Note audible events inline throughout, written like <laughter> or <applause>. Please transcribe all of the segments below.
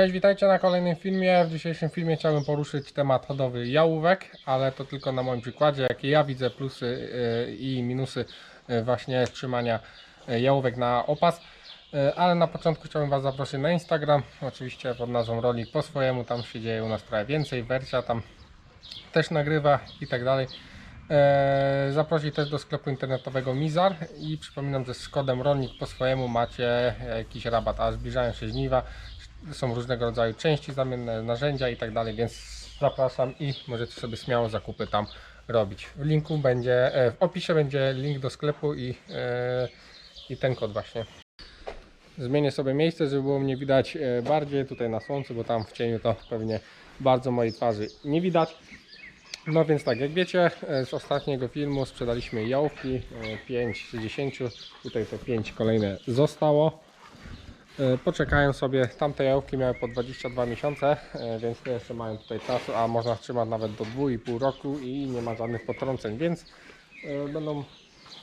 Cześć, witajcie na kolejnym filmie. W dzisiejszym filmie chciałbym poruszyć temat hodowly jałówek, ale to tylko na moim przykładzie, jakie ja widzę plusy yy, i minusy yy, właśnie trzymania yy, jałówek na opas. Ale na początku chciałbym Was zaprosić na Instagram, oczywiście pod nazwą Rolnik po swojemu, tam się dzieje u nas trochę więcej, Wercia tam też nagrywa i tak dalej. Zaprosić też do sklepu internetowego Mizar i przypominam, że z kodem rolnik po swojemu macie jakiś rabat, a zbliżają się żniwa, są różnego rodzaju części zamienne, narzędzia i tak dalej, więc zapraszam i możecie sobie śmiało zakupy tam robić. W linku będzie, e, w opisie będzie link do sklepu i, e, i ten kod właśnie. Zmienię sobie miejsce, żeby było mnie widać e, bardziej tutaj na słońcu, bo tam w cieniu to pewnie bardzo mojej twarzy nie widać. No więc tak, jak wiecie, z ostatniego filmu sprzedaliśmy jałówki, 5 z 10, tutaj te 5 kolejne zostało. E, Poczekają sobie, tamte jałówki miały po 22 miesiące, e, więc te jeszcze mają tutaj czasu, a można trzymać nawet do 2,5 roku i nie ma żadnych potrąceń, więc e, będą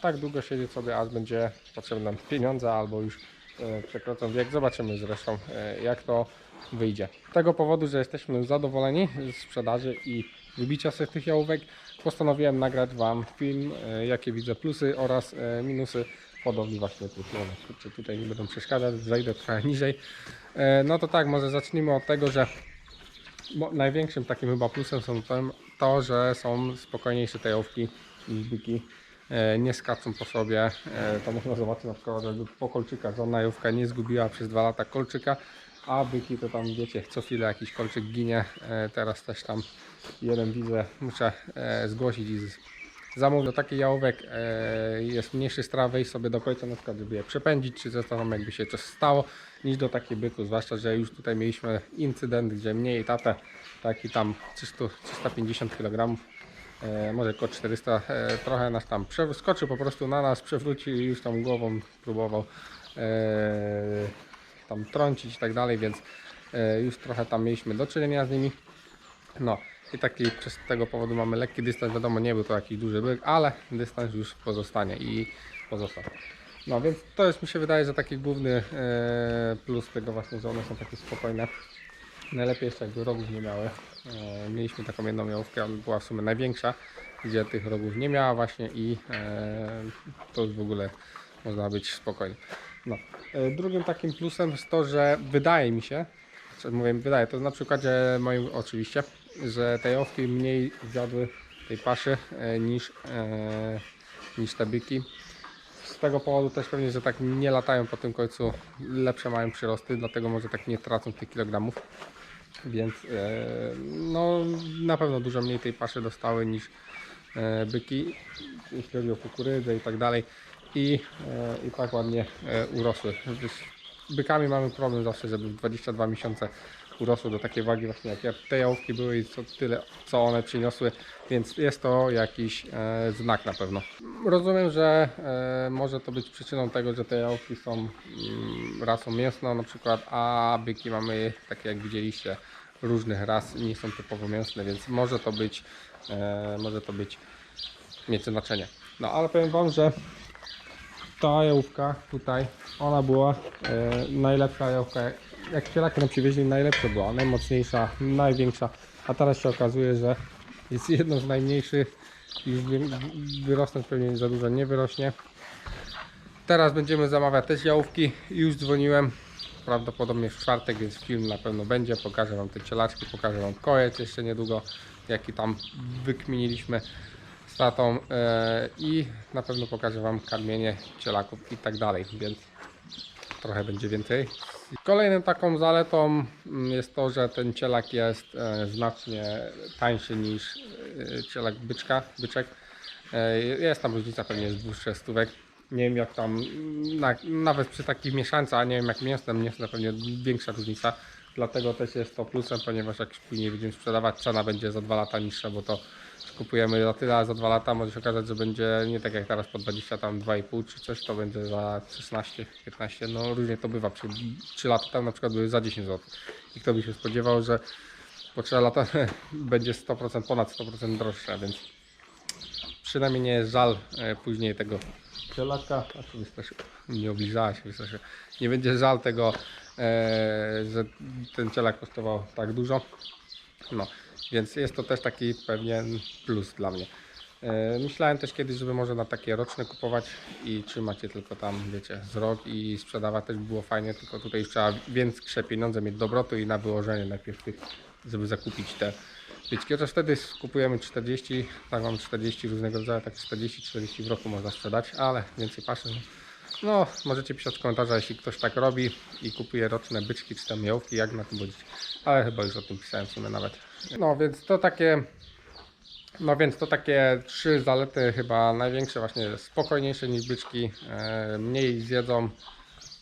tak długo siedzieć sobie, aż będzie potrzebne pieniądze albo już przekroczą wiek. Zobaczymy zresztą jak to wyjdzie. Z tego powodu, że jesteśmy zadowoleni z sprzedaży i wybicia sobie tych jałówek, postanowiłem nagrać Wam film, jakie widzę plusy oraz minusy hodowli właśnie jałówek. Kurczę, tutaj nie będą przeszkadzać, zejdę trochę niżej. E, No to tak, może zacznijmy od tego, że największym takim chyba plusem są to, że są spokojniejsze te jałówki niż. E, Nie skaczą po sobie. E, To można zobaczyć na przykład po kolczykach. Żadna jałówka nie zgubiła przez dwa lata kolczyka, a byki to tam wiecie, co chwilę jakiś kolczyk ginie. Teraz też tam jeden widzę, muszę zgłosić i z- zamówić do takich jałówek e, jest mniejszy strach wejść sobie do końca na przykład, je przepędzić, czy tam jakby się coś stało, niż do takich byków, zwłaszcza, że już tutaj mieliśmy incydent, gdzie mniej tatę, taki tam 300, 350 kg, e, może około 400, e, trochę nas tam przeskoczył po prostu na nas, przewrócił i już tam głową próbował e, tam trącić i tak dalej, więc e, już trochę tam mieliśmy do czynienia z nimi. No i taki przez tego powodu mamy lekki dystans, wiadomo nie był to jakiś duży byk, ale dystans już pozostanie i pozostał. No więc to jest mi się wydaje, że taki główny e, plus tego właśnie, że one są takie spokojne. Najlepiej jeszcze jakby rogów nie miały. E, mieliśmy taką jedną jałówkę, ona była w sumie największa, gdzie tych rogów nie miała właśnie i e, to już w ogóle można być spokojny. No. Drugim takim plusem jest to, że wydaje mi się, mówię wydaje, to na przykładzie moim oczywiście, że te jałówki mniej zjadły tej paszy e, niż, e, niż te byki. Z tego powodu też pewnie, że tak nie latają po tym końcu, lepsze mają przyrosty, dlatego może tak nie tracą tych kilogramów. Więc e, no, na pewno dużo mniej tej paszy dostały niż byki, jeśli chodzi o kukurydzę i tak dalej. I, i tak ładnie urosły. Bykami mamy problem zawsze, żeby w 22 miesiące urosły do takiej wagi właśnie jak te jałówki były i co tyle co one przyniosły, więc jest to jakiś e, znak na pewno. Rozumiem, że e, może to być przyczyną tego, że te jałówki są mm, rasą mięsną na przykład, a byki mamy takie jak widzieliście różnych ras, nie są typowo mięsne, więc może to być e, może to być mieć znaczenie. No ale powiem wam, że ta jałówka tutaj, ona była e, najlepsza jałówka, jak cielaki nam przywieźli, najlepsza była, najmocniejsza, największa, a teraz się okazuje, że jest jedną z najmniejszych, wy- wyrosnąć pewnie za dużo nie wyrośnie. Teraz będziemy zamawiać też jałówki, już dzwoniłem, prawdopodobnie w czwartek, więc film na pewno będzie, pokażę wam te cielaczki, pokażę wam kojec jeszcze niedługo, jaki tam wykminiliśmy z tatą e, i na pewno pokażę Wam karmienie cielaków i tak dalej, więc trochę będzie więcej. Kolejną taką zaletą mm, jest to, że ten cielak jest e, znacznie tańszy niż e, cielak byczka, byczek. Jest tam różnica pewnie z 2-3 stówek. Nie wiem jak tam, mm, na, nawet przy takich mieszańcach, a nie wiem jak mięsnym, mięsne pewnie większa różnica. Dlatego też jest to plusem, ponieważ jak później będziemy sprzedawać, cena będzie za 2 lata niższa, bo to kupujemy za tyle, a za 2 lata może się okazać, że będzie nie tak jak teraz po 20, tam 2,5 czy coś, to będzie za 16, 15, no różnie to bywa. Przy 3 lata temu na przykład były za 10 zł. I kto by się spodziewał, że po 3 lata <laughs> będzie 100%, ponad 100% droższe, więc przynajmniej nie jest żal e, później tego cielaka, a tu nie obliżała się, wystraszył. Nie będzie żal tego że ten cielak kosztował tak dużo. No, więc jest to też taki pewien plus dla mnie. E, Myślałem też kiedyś, żeby może na takie roczne kupować i trzymać je tylko tam, wiecie, z rok i sprzedawać też by było fajnie, tylko tutaj trzeba większe pieniądze mieć do obrotu i na wyłożenie najpierw tych, żeby zakupić te Wiecie, chociaż wtedy kupujemy 40, tak mam 40 różnego rodzaju, tak 40-40 w roku można sprzedać, ale więcej paszę. No, możecie pisać w komentarzach, jeśli ktoś tak robi i kupuje roczne byczki czy tam jałówki, jak na tym budzić. Ale chyba już o tym pisałem w sumie nawet. No, więc to takie no więc to takie trzy zalety chyba największe właśnie spokojniejsze niż byczki, e, mniej zjedzą,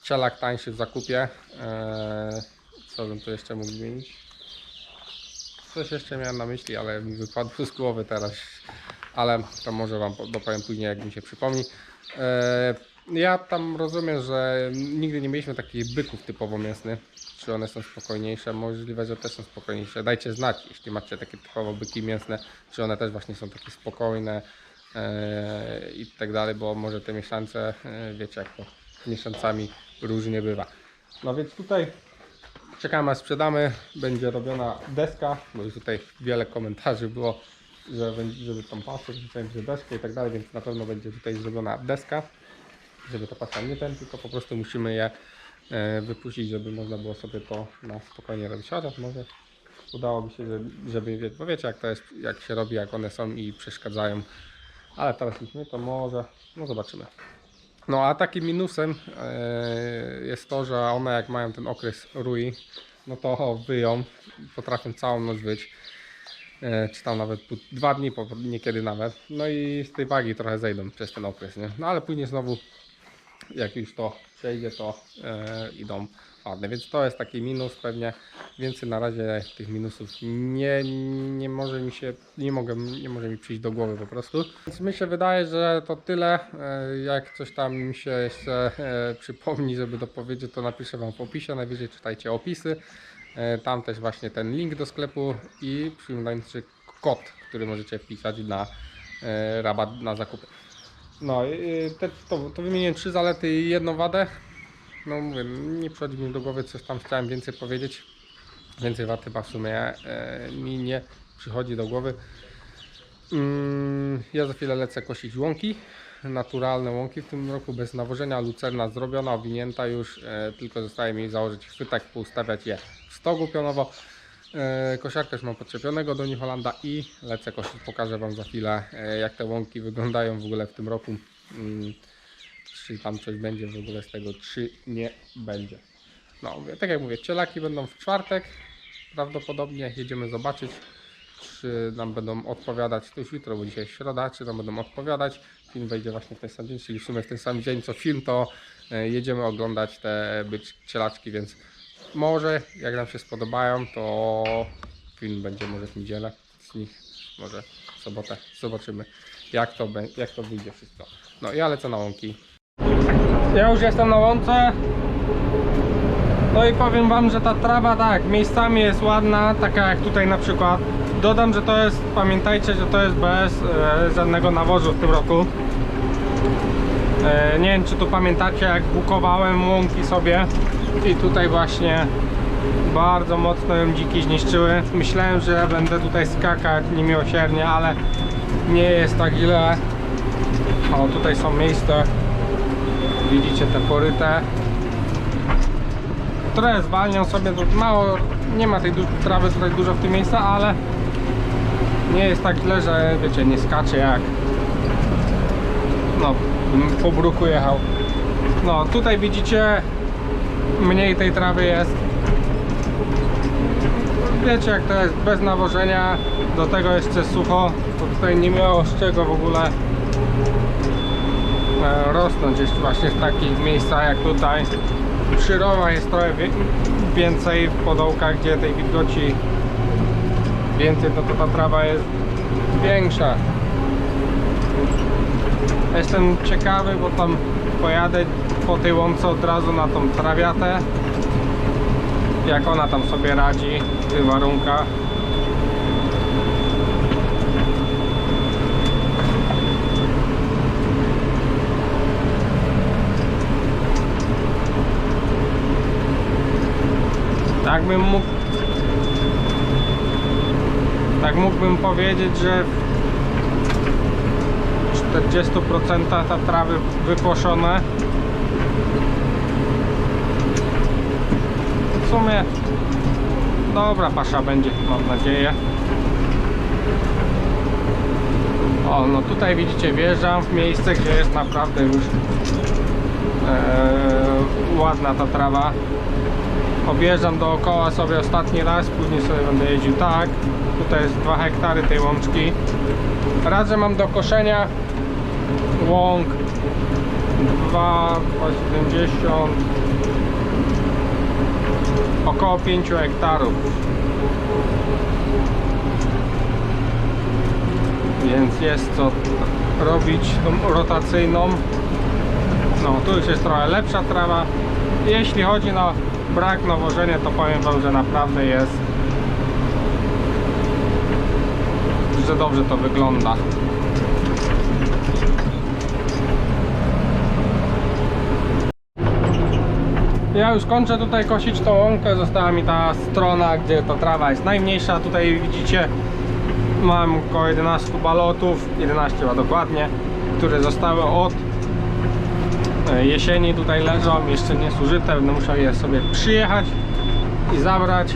cielak tańszy w zakupie. E, co bym tu jeszcze mógł zmienić? Coś jeszcze miałem na myśli, ale mi wypadło z głowy teraz, ale to może Wam po- dopowiem później jak mi się przypomni. Ja tam rozumiem, że nigdy nie mieliśmy takich byków typowo mięsnych. Czy one są spokojniejsze? Możliwe, że też są spokojniejsze. Dajcie znać, jeśli macie takie typowo byki mięsne, czy one też właśnie są takie spokojne e, i tak dalej, bo może te mieszance, e, wiecie jak to z mieszancami różnie bywa. No więc tutaj czekamy aż sprzedamy, będzie robiona deska, bo już tutaj wiele komentarzy było, że będzie, żeby tam pasy, że deskę i tak dalej, więc na pewno będzie tutaj zrobiona deska żeby to pasja nie ten, tylko po prostu musimy je e, wypuścić, żeby można było sobie to na spokojnie robić. Chociaż może udałoby się, żeby, bo wiecie jak to jest, jak się robi, jak one są i przeszkadzają. Ale teraz ich nie, to może, no zobaczymy. No a takim minusem e, jest to, że one jak mają ten okres rui, no to wyją, potrafią całą noc wyć. E, czy tam nawet dwa dni, niekiedy nawet. No i z tej wagi trochę zejdą przez ten okres, nie? No ale później znowu jak już to przejdzie, to e, idą ładne. Więc to jest taki minus pewnie. Więcej na razie tych minusów nie, nie może mi się, nie mogę, nie może mi przyjść do głowy po prostu. Więc mi się wydaje, że to tyle. E, jak coś tam mi się jeszcze e, przypomni, żeby dopowiedzieć, to napiszę Wam w opisie. Najwyżej czytajcie opisy. Tam też właśnie ten link do sklepu i przypominający kod, który możecie wpisać na rabat na zakupy. No, te, to, to trzy zalety i jedną wadę. No mówię, nie przychodzi mi do głowy, coś tam chciałem więcej powiedzieć. Więcej wad chyba w sumie e, mi nie przychodzi do głowy. Mm, ja za chwilę lecę kosić łąki. Naturalne łąki w tym roku, bez nawożenia. Lucerna zrobiona, owinięta już. E, tylko zostaje mi założyć chwytak, poustawiać je w stogu pionowo. E, Kosiarkę już mam podczepionego do New Hollanda i lecę kosić. Pokażę Wam za chwilę e, jak te łąki wyglądają w ogóle w tym roku. Mm, Czy tam coś będzie w ogóle z tego, czy nie będzie. No, tak jak mówię, cielaki będą w czwartek. Prawdopodobnie jedziemy zobaczyć, czy nam będą odpowiadać. To już jutro, bo dzisiaj środa, czy nam będą odpowiadać. Film wejdzie właśnie w ten sam dzień, czyli w sumie w ten sam dzień co film, to e, jedziemy oglądać te być cielaczki, więc może jak nam się spodobają, to film będzie może w niedzielę z nich, może w sobotę. Zobaczymy jak to, jak to wyjdzie wszystko. No ja lecę na łąki. Ja już jestem na łące. No i powiem wam, że ta trawa tak, miejscami jest ładna, taka jak tutaj na przykład. Dodam, że to jest, pamiętajcie, że to jest bez e, żadnego nawozu w tym roku. E, nie wiem czy tu pamiętacie jak bukowałem łąki sobie i tutaj właśnie bardzo mocno ją dziki zniszczyły. Myślałem, że będę tutaj skakać niemiłosiernie, ale nie jest tak źle. O tutaj są miejsca, widzicie te poryte które zwalnią sobie mało, nie ma tej trawy tutaj dużo w tym miejscu, ale nie jest tak źle, że wiecie, nie skacze jak no, po bruku jechał. No, tutaj widzicie mniej tej trawy jest. Wiecie jak to jest, bez nawożenia, do tego jeszcze sucho, to tutaj nie miało z czego w ogóle e, rosnąć jeszcze właśnie w takich miejscach jak tutaj. Przyrowa jest trochę więcej w podołkach, gdzie tej wilgoci więcej, no to ta trawa jest większa. Jestem ciekawy, bo tam pojadę po tej łące od razu na tą trawiatę. Jak ona tam sobie radzi w tych warunkach. tak bym mógł tak mógłbym powiedzieć, że w 40% ta trawy wykoszone w sumie dobra pasza będzie, mam nadzieję o, no tutaj widzicie, wjeżdżam w miejsce, gdzie jest naprawdę już e, ładna ta trawa objeżdżam dookoła sobie ostatni raz, później sobie będę jeździł tak. Tutaj jest 2 hektary tej łączki. Radzę mam do koszenia łąk 2,70 około 5 hektarów. Więc jest co robić tą rotacyjną. No, tu już jest trochę lepsza trawa. Jeśli chodzi na brak nawożenia, to powiem Wam, że naprawdę jest że dobrze to wygląda. Ja już kończę tutaj kosić tą łąkę, została mi ta strona, gdzie ta trawa jest najmniejsza. Tutaj widzicie, mam około 11 balotów, 11 chyba dokładnie, które zostały od e, jesieni tutaj leżą, jeszcze nie zużyte, będę musiał je sobie przyjechać i zabrać.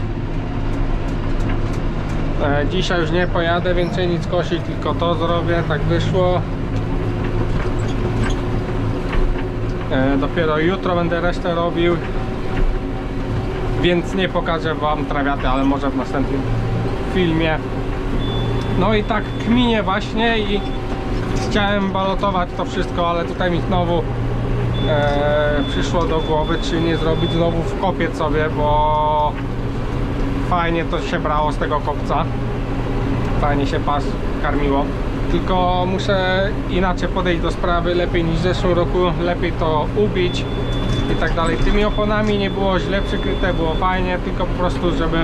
E, Dzisiaj już nie pojadę więcej nic kosić, tylko to zrobię, tak wyszło. E, Dopiero jutro będę resztę robił, więc nie pokażę Wam trawiaty, ale może w następnym filmie. No i tak kminie właśnie i chciałem balotować to wszystko, ale tutaj mi znowu e, przyszło do głowy, czy nie zrobić znowu w kopiec sobie, bo fajnie to się brało z tego kopca. Fajnie się pas karmiło. Tylko muszę inaczej podejść do sprawy, lepiej niż w zeszłym roku, lepiej to ubić i tak dalej. Tymi oponami nie było źle przykryte, było fajnie, tylko po prostu, żeby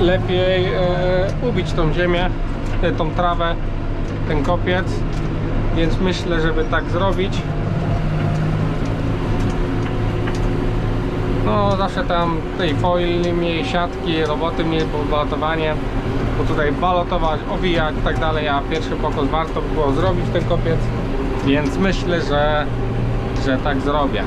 lepiej e, ubić tą ziemię, e, tą trawę, ten kopiec. Więc myślę, żeby tak zrobić. No zawsze tam tej foil mniej, siatki, roboty mniej, bo balotowanie, bo tutaj balotować, owijać i tak dalej, a pierwszy pokos warto by było zrobić ten kopiec, więc myślę, że, że tak zrobię.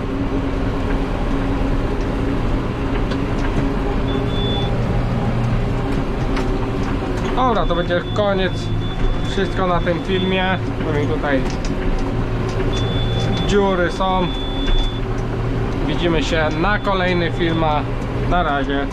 Dobra, to będzie koniec wszystko na tym filmie, mi tutaj dziury są. Widzimy się na kolejnych filmach. Na razie.